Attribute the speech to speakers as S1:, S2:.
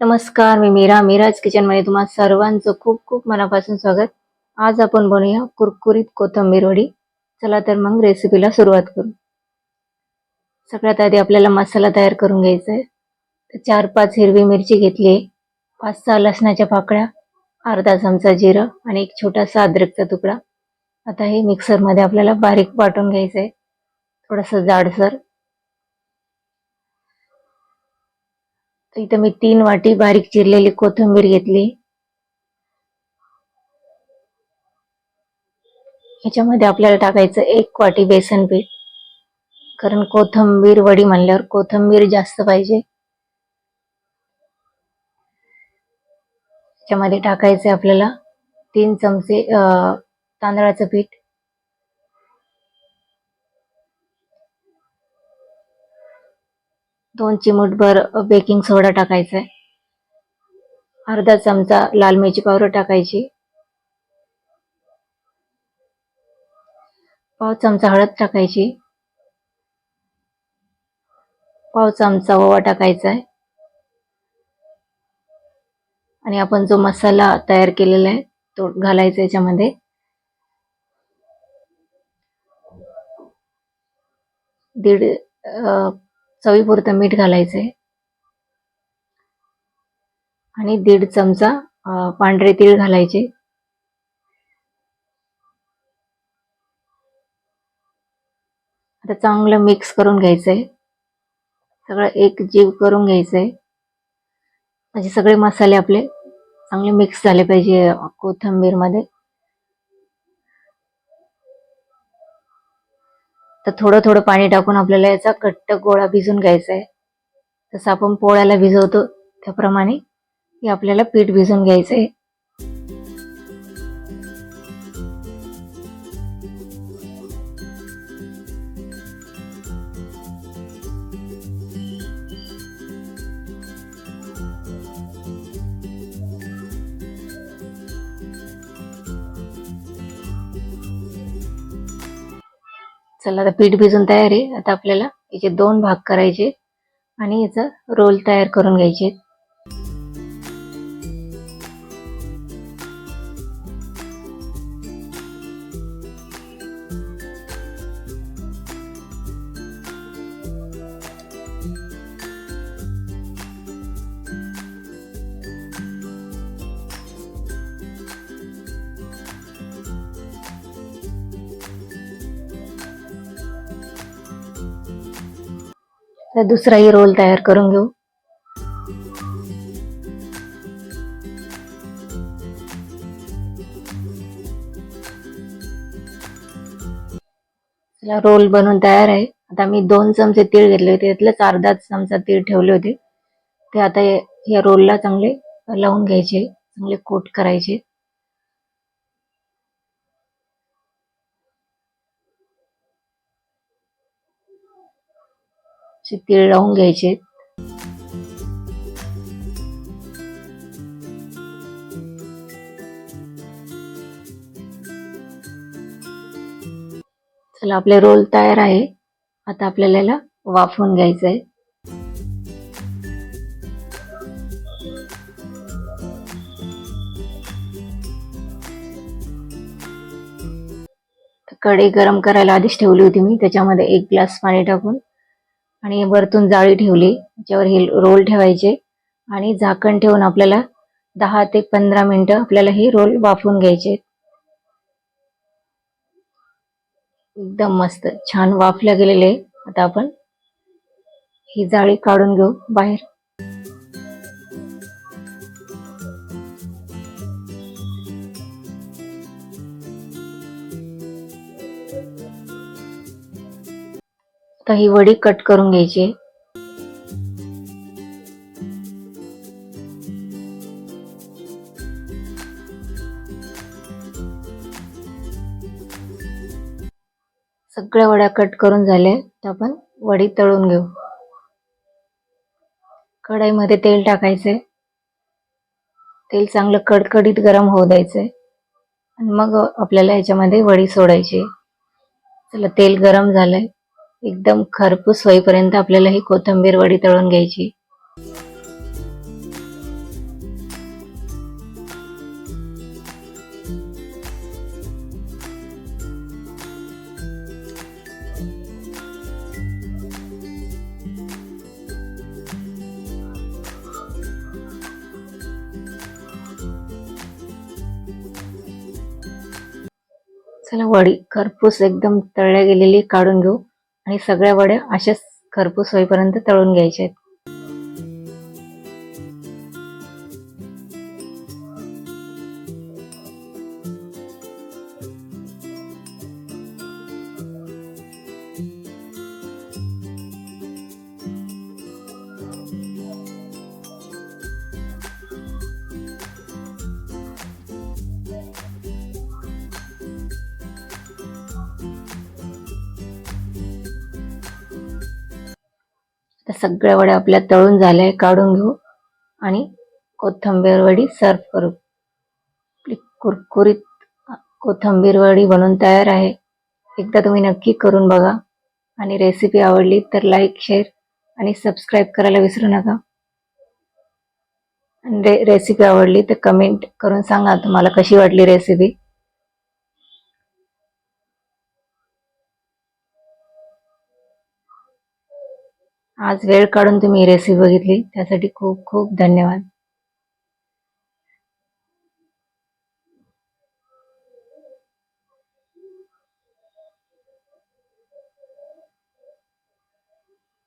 S1: नमस्कार मी मीरा. मीराज किचनमध्ये तुम्हा सर्वांचं खूप खूप मनापासून स्वागत. आज आपण बनवूया कुरकुरीत कोथिंबीर वडी. चला तर मग रेसिपीला सुरुवात करू. सगळ्यात आधी आपल्याला मसाला तयार करून घ्यायचा आहे. तर चार पाच हिरवी मिरची घेतली आहे. पाच सहा लसणाच्या पाकळ्या अर्धा चमचा जिरं आणि एक छोटासा अद्रकचा तुकडा. आता हे मिक्सरमध्ये आपल्याला बारीक वाटून घ्यायचं आहे. थोडंसं जाडसर इथं मी तीन वाटी बारीक चिरलेली कोथिंबीर घेतली. ह्याच्यामध्ये आपल्याला टाकायचं एक वाटी बेसन पीठ. कारण कोथिंबीर वडी म्हणल्यावर कोथिंबीर जास्त पाहिजे. ह्याच्यामध्ये टाकायचे आपल्याला तीन चमचे तांदळाचं पीठ. दोन चिमूटभर बेकिंग सोडा टाकायचा आहे अर्धा चमचा लाल मिरची पावडर टाकायची. पाव चमचा हळद टाकायची. पाव चमचा ओवा टाकायचा आहे आणि आपण जो मसाला तयार केलेला आहे तो घालायचा याच्यामध्ये. दीड चवीपुरतं मीठ घालायचंय. आणि दीड चमचा पांढरे तीळ घालायचे. आता चांगलं मिक्स करून घ्यायचंय. सगळं एक जीव करून घ्यायचंय. म्हणजे सगळे मसाले आपले चांगले मिक्स झाले पाहिजे कोथंबीरमध्ये. तर थोडं थोडं पाणी टाकून आपल्याला याचा घट्ट गोळा भिजून घ्यायचा आहे. जसं आपण पोळ्याला भिजवतो. त्याप्रमाणे हे आपल्याला पीठ भिजून घ्यायचं आहे. चला आता पीठ भिजून तयार आहे. आता आपल्याला याचे दोन भाग करायचे आणि याचा रोल तयार करून घ्यायचे तर दुसराही रोल तयार करून घेऊ. चला रोल बनवून तयार आहे. आता मी दोन चमचे तीळ घेतले होते. त्यातलेच अर्धा चमचा तीळ ठेवले होते. ते आता या- या रोलला चांगले लावून घ्यायचे चांगले कोट करायचे. असे तीळ लावून घ्यायचे. चला आपले रोल तयार आहे. आता आपल्याला याला वाफवून घ्यायचं आहे कढई गरम करायला आधीच ठेवली होती मी त्याच्यामध्ये एक ग्लास पाणी टाकून. आणि वरतून जाळी ठेवली. त्याच्यावर हे रोल ठेवायचे. आणि झाकण ठेवून आपल्याला दहा ते पंधरा मिनिटं आपल्याला हे रोल वाफवून घ्यायचे. एकदम मस्त छान वाफल्या गेलेले. आता आपण ही जाळी काढून घेऊ बाहेर. आता ही वडी कट करून घ्यायची. सगळ्या वड्या कट करून झाल्या तर आपण वडी तळून घेऊ. कढईमध्ये तेल टाकायचंय. तेल चांगलं कडकडीत गरम होऊ द्यायचंय. आणि मग आपल्याला याच्यामध्ये वडी सोडायची चला तेल गरम झालंय. एकदम खरपूस होईपर्यंत आपल्याला ही कोथंबीर वडी तळून घ्यायची. चला वडी खरपूस एकदम तळल्या गेलेली काढून घेऊ. आणि सगळ्या वड्या अशाच खरपूस होईपर्यंत तळून घ्यायच्या आहेत. आता सगळ्या वड्या आपल्या तळून झाल्या आहे, काढून घेऊ आणि कोथिंबीर वडी सर्व करू. आपली कुरकुरीत कोथिंबीर वडी बनून तयार आहे. एकदा तुम्ही नक्की करून बघा. आणि रेसिपी आवडली तर लाईक शेअर आणि सबस्क्राईब करायला विसरू नका. आणि रे रेसिपी आवडली तर कमेंट करून सांगा तुम्हाला कशी वाटली रेसिपी आज वेळ काढून तुम्ही रेसिपी बघितली. त्यासाठी खूप खूप धन्यवाद.